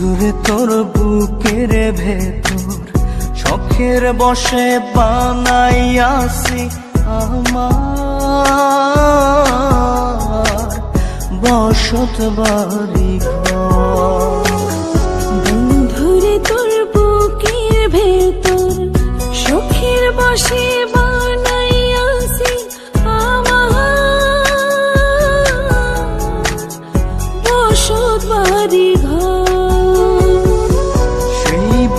তোর বুকের ভেতর, শখের বসে বানাইয়াছি আমার। বসত বাড়ি ঘর। তোর বুকের ভেতর সুখের বসে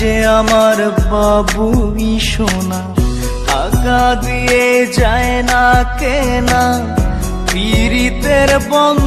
যে আমার বাবু সোনা টাকা দিয়ে যায় না কেনা পীড়িতের বন্ধ